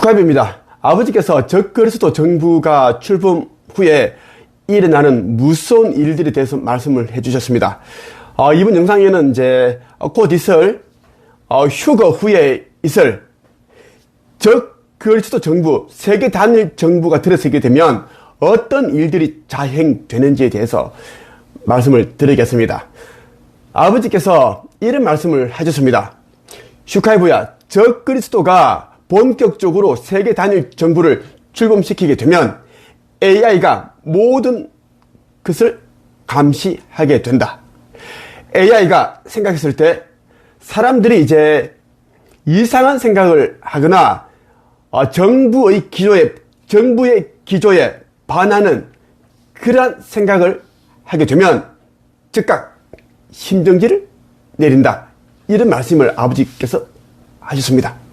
축하드립니다. 아버지께서 적그리스도 정부가 출범 후에 일어나는 무서운 일들에 대해서 말씀을 해주셨습니다. 어, 이번 영상에는 이제 곧 있을 어, 휴거 후에 있을 적 그리스도 정부, 세계 단일 정부가 들어서게 되면 어떤 일들이 자행되는지에 대해서 말씀을 드리겠습니다. 아버지께서 이런 말씀을 하셨습니다. 슈카이브야, 적 그리스도가 본격적으로 세계 단일 정부를 출범시키게 되면 AI가 모든 것을 감시하게 된다. AI가 생각했을 때 사람들이 이제 이상한 생각을 하거나 어, 정부의 기조에 정부의 기조에 반하는 그러한 생각을 하게 되면 즉각 심정지를 내린다. 이런 말씀을 아버지께서 하셨습니다.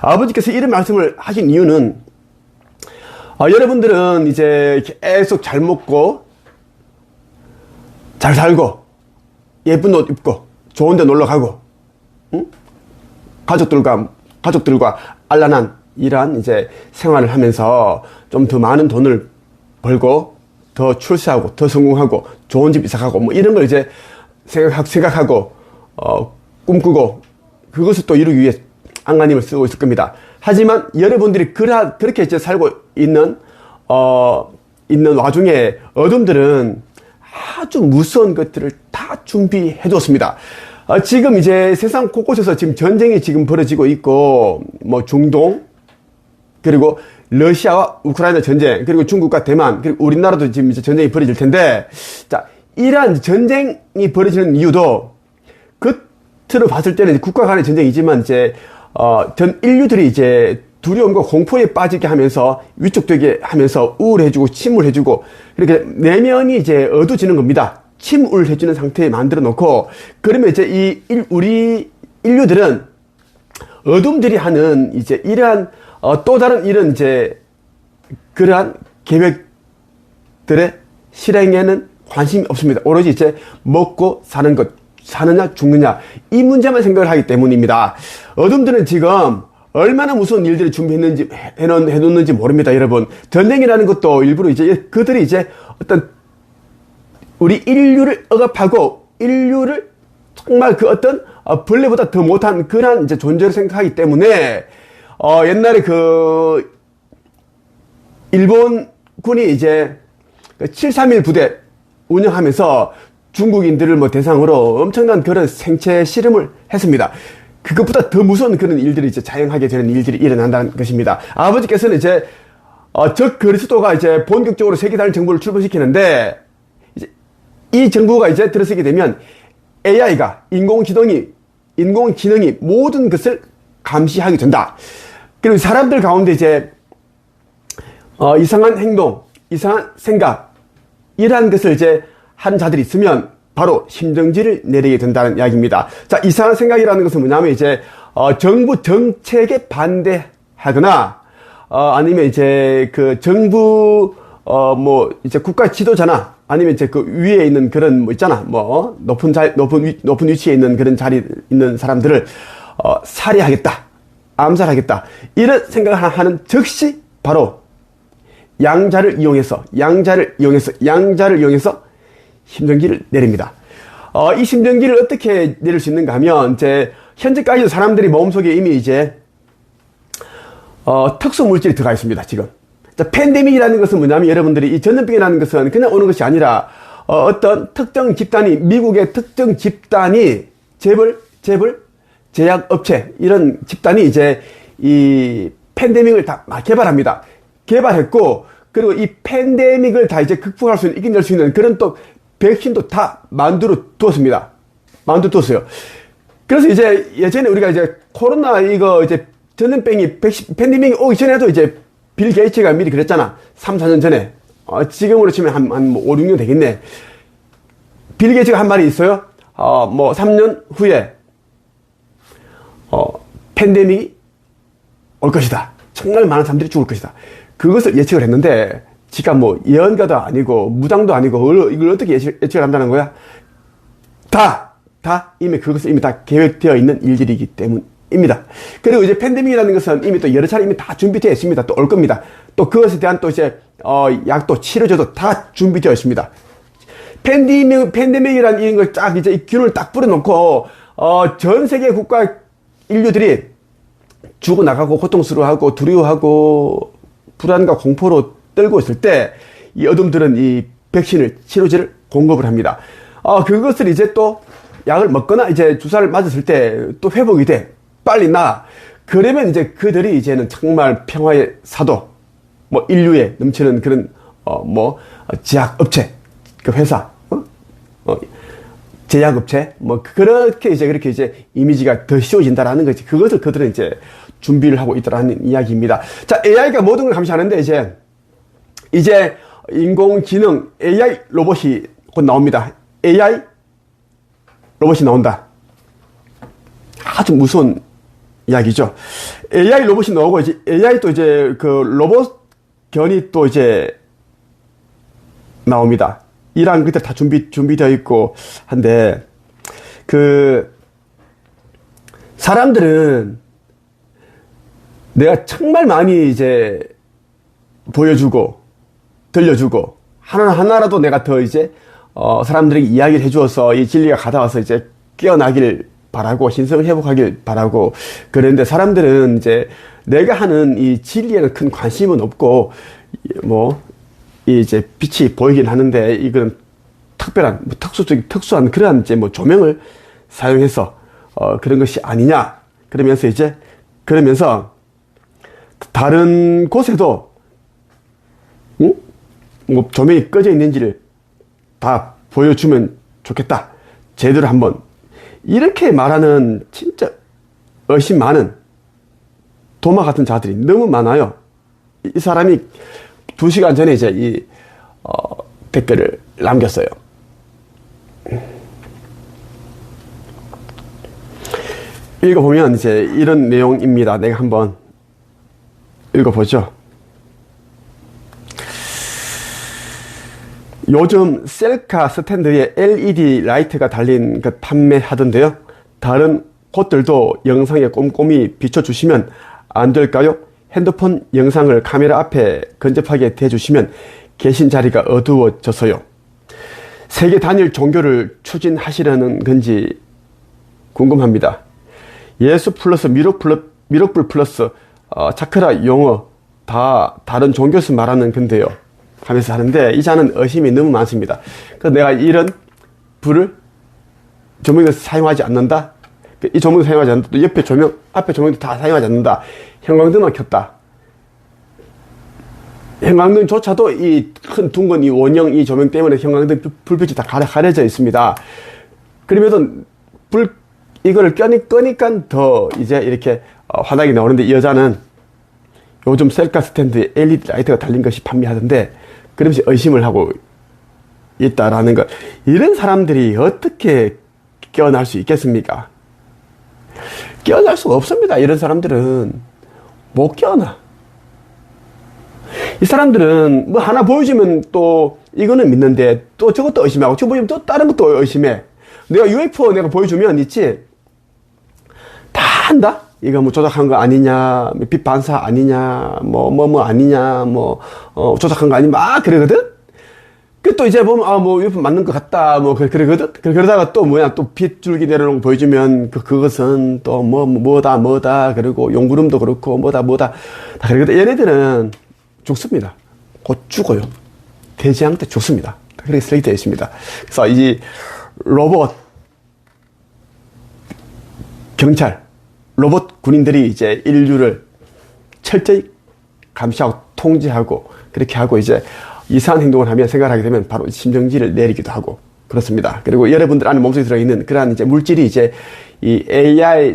아버지께서 이런 말씀을 하신 이유는 어, 여러분들은 이제 계속 잘 먹고 잘 살고 예쁜 옷 입고 좋은 데 놀러 가고 응? 가족들과 가족들과 알란한 이러한 이제 생활을 하면서 좀 더 많은 돈을 벌고 더 출세하고 더 성공하고 좋은 집 이사가고 뭐 이런 걸 이제 생각, 생각하고 어, 꿈꾸고 그것을 또 이루기 위해 안간힘을 쓰고 있을 겁니다. 하지만 여러분들이 그라, 그렇게 이제 살고 있는 어, 있는 와중에 어둠들은 아주 무서운 것들을 다 준비해 뒀습니다. 어, 지금 이제 세상 곳곳에서 지금 전쟁이 지금 벌어지고 있고, 뭐 중동, 그리고 러시아와 우크라이나 전쟁, 그리고 중국과 대만, 그리고 우리나라도 지금 이제 전쟁이 벌어질 텐데, 자, 이러한 전쟁이 벌어지는 이유도 겉으로 봤을 때는 국가 간의 전쟁이지만 이제, 어, 전 인류들이 이제 두려움과 공포에 빠지게 하면서 위축되게 하면서 우울해지고 침울해지고 이렇게 내면이 이제 어두워지는 겁니다. 침울해지는 상태에 만들어 놓고 그러면 이제 이 일, 우리 인류들은 어둠들이 하는 이제 이러한 어, 또 다른 이런 이제 그러한 계획들의 실행에는 관심이 없습니다. 오로지 이제 먹고 사는 것, 사느냐 죽느냐 이 문제만 생각을 하기 때문입니다. 어둠들은 지금 얼마나 무서운 일들을 준비했는지 해놓, 해놓는지 모릅니다, 여러분. 전쟁이라는 것도 일부러 이제 그들이 이제 어떤 우리 인류를 억압하고 인류를 정말 그 어떤 어, 벌레보다 더 못한 그러한 이제 존재를 생각하기 때문에 어, 옛날에 그 일본군이 이제 731그 부대 운영하면서 중국인들을 뭐 대상으로 엄청난 그런 생체 실험을 했습니다. 그것보다 더 무서운 그런 일들이 이제 자행하게 되는 일들이 일어난다는 것입니다. 아버지께서는 이제 어, 적 그리스도가 이제 본격적으로 세계단일 정부를 출범시키는데 이제 이 정부가 이제 들어서게 되면 AI가 인공지능이 인공지능이 모든 것을 감시하게 된다. 그리고 사람들 가운데 이제 어, 이상한 행동, 이상한 생각 이러한 것을 이제 한 자들이 있으면 바로 심정지를 내리게 된다는 이야기입니다. 자, 이상한 생각이라는 것은 뭐냐면 이제 어, 정부 정책에 반대하거나 어, 아니면 이제 그 정부 어, 뭐 이제 국가 지도자나 아니면 이제 그 위에 있는 그런 뭐 있잖아 뭐 높은 자 높은 위, 높은 위치에 있는 그런 자리 있는 사람들을 어, 살해하겠다 암살하겠다 이런 생각을 하는 즉시 바로 양자를 이용해서 양자를 이용해서 양자를 이용해서 심정기를 내립니다. 어, 이 심정기를 어떻게 내릴 수 있는가 하면, 이제, 현재까지도 사람들이 마음속에 이미 이제, 어, 특수 물질이 들어가 있습니다, 지금. 자, 팬데믹이라는 것은 뭐냐면 여러분들이 이 전염병이라는 것은 그냥 오는 것이 아니라, 어, 떤 특정 집단이, 미국의 특정 집단이 재벌, 재벌, 제약업체, 이런 집단이 이제 이 팬데믹을 다 개발합니다. 개발했고, 그리고 이 팬데믹을 다 이제 극복할 수 있는, 이겨낼 수 있는 그런 또 백신도 다 만들어 두었습니다. 만들어 두었어요. 그래서 이제 예전에 우리가 이제 코로나 이거 이제 전염병이 백신, 팬데믹이 오기 전에도 이제 빌 게이츠가 미리 그랬잖아. 3, 4년 전에. 어, 지금으로 치면 한, 한뭐 5, 6년 되겠네. 빌 게이츠가 한 말이 있어요. 어, 뭐 3년 후에, 어, 팬데믹이 올 것이다. 정말 많은 사람들이 죽을 것이다. 그것을 예측을 했는데, 지가 뭐 예언가도 아니고 무당도 아니고 이걸 어떻게 예측, 예측을 한다는 거야? 다, 다 이미 그것은 이미 다 계획되어 있는 일들이기 때문입니다. 입니다. 그리고 이제 팬데믹이라는 것은 이미 또 여러 차례 이미 다 준비되어 있습니다. 또 올 겁니다. 또 그것에 대한 또 이제 어 약도 치료제도 다 준비되어 있습니다. 팬데믹 팬데믹이라는 이런 걸 쫙 이제 이 균을 딱 뿌려놓고 어 전 세계 국가 인류들이 죽어 나가고 고통스러워하고 두려워하고 불안과 공포로 떨고 있을 때 이 어둠들은 이 백신을 치료제를 공급을 합니다. 어 그것을 이제 또 약을 먹거나 이제 주사를 맞았을 때 또 회복이 돼 빨리 나 그러면 이제 그들이 이제는 정말 평화의 사도 뭐 인류에 넘치는 그런 어 뭐 제약 업체 그 회사 어? 어, 제약업체 뭐 그렇게 이제 그렇게 이제 이미지가 더 씌워진다라는 거지 그것을 그들은 이제 준비를 하고 있다라는 이야기입니다. 자 AI가 모든 걸 감시하는데 이제 이제 인공지능 AI 로봇이 곧 나옵니다. AI 로봇이 나온다. 아주 무서운 이야기죠. AI 로봇이 나오고 이제 AI 또 이제 그 로봇 견이 또 이제 나옵니다. 이란 그때 다 준비 준비되어 있고 한데 그 사람들은 내가 정말 많이 이제 보여주고 들려주고 하나 하나라도 내가 더 이제 어 사람들에게 이야기를 해주어서 이 진리가 가다와서 이제 깨어나길 바라고 신성을 회복하길 바라고 그런데 사람들은 이제 내가 하는 이 진리에는 큰 관심은 없고 뭐 이제 빛이 보이긴 하는데 이건 특별한 뭐 특수적 특수한 그러한 이제 뭐 조명을 사용해서 어 그런 것이 아니냐 그러면서 이제 그러면서 다른 곳에도 응? 뭐 조명이 꺼져 있는지를 다 보여주면 좋겠다 제대로 한번 이렇게 말하는 진짜 의심 많은 도마 같은 자들이 너무 많아요. 이 사람이 두 시간 전에 이제 이 어, 댓글을 남겼어요. 읽어보면 이제 이런 내용입니다. 내가 한번 읽어보죠. 요즘 셀카 스탠드에 LED 라이트가 달린 그 판매하던데요. 다른 곳들도 영상에 꼼꼼히 비춰주시면 안 될까요? 핸드폰 영상을 카메라 앞에 근접하게 대주시면 계신 자리가 어두워져서요. 세계 단일 종교를 추진하시려는 건지 궁금합니다. 예수 플러스 미륵 플러스 미륵불 플러스 어, 차크라 용어 다 다른 종교에서 말하는 건데요. 하면서 하는데 이 자는 의심이 너무 많습니다. 그래서 내가 이런 불을 조명에서 사용하지 않는다. 이 조명도 사용하지 않는다. 또 옆에 조명, 앞에 조명도 다 사용하지 않는다. 형광등만 켰다. 형광등조차도 이 큰 둥근 이 원형 이 조명 때문에 형광등 불빛이 다 가려, 가려져 있습니다. 그럼에도 불, 이거를 껴니, 끄니까 더 이제 이렇게 어, 환하게 나오는데 이 여자는 요즘 셀카 스탠드에 LED 라이트가 달린 것이 판매하던데 그러면서 의심을 하고 있다라는 것. 이런 사람들이 어떻게 깨어날 수 있겠습니까? 깨어날 수가 없습니다. 이런 사람들은 못 깨어나. 이 사람들은 뭐 하나 보여주면 또 이거는 믿는데 또 저것도 의심하고 저거 보여주면 또 다른 것도 의심해. 내가 UFO 내가 보여주면 있지. 다 한다? 이거 뭐 조작한 거 아니냐, 빛 반사 아니냐, 뭐, 뭐, 뭐 아니냐, 뭐, 어, 조작한 거 아니, 막 그러거든? 그 또 이제 보면, 아, 뭐, UFO 맞는 것 같다, 뭐, 그, 그러거든? 그러다가 또 뭐야, 또 빗줄기 내려놓은 거 보여주면, 그, 그것은 또 뭐, 뭐다, 뭐다, 그리고 용구름도 그렇고, 뭐다, 뭐다. 다 그러거든. 얘네들은 죽습니다. 곧 죽어요. 대지양 때 죽습니다. 그렇게 설계되어 있습니다. 그래서 이 로봇, 경찰, 로봇 군인들이 이제 인류를 철저히 감시하고 통제하고 그렇게 하고 이제 이상한 행동을 하면 생각하게 되면 바로 심정지를 내리기도 하고 그렇습니다. 그리고 여러분들 안에 몸속에 들어있는 그러한 이제 물질이 이제 이 AI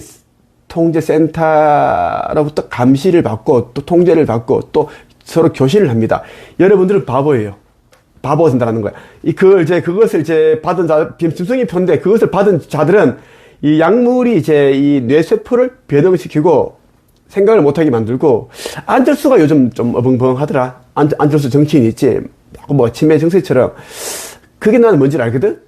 통제 센터로부터 감시를 받고 또 통제를 받고 또 서로 교신을 합니다. 여러분들은 바보예요. 바보가 된다는 거야. 이 그걸 이제 그것을 이제 받은 자, 짐승이 편데 그것을 받은 자들은 이 약물이 이제 이 뇌세포를 변형시키고 생각을 못하게 만들고 안철수가 요즘 좀 어벙벙하더라. 안, 안철수 정치인 있지. 뭐 치매 정세처럼 그게 나는 뭔지 알거든.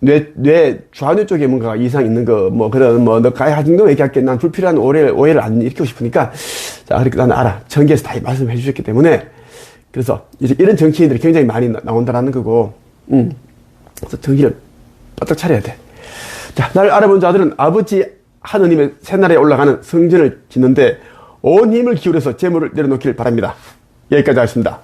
뇌, 뇌, 좌뇌 쪽에 뭔가 이상 있는 거, 뭐, 그런, 뭐, 너 가해 하증도 얘기할게. 난 불필요한 오해를, 오해를 안 일으키고 싶으니까. 자, 그렇게 나는 알아. 전개에서 다 말씀해 주셨기 때문에. 그래서, 이제 이런 정치인들이 굉장히 많이 나- 나온다라는 거고, 음. 그래서 정기를 바짝 차려야 돼. 자, 날 알아본 자들은 아버지 하느님의 새날에 올라가는 성전을 짓는데 온 힘을 기울여서 재물을 내려놓기를 바랍니다. 여기까지 하겠습니다.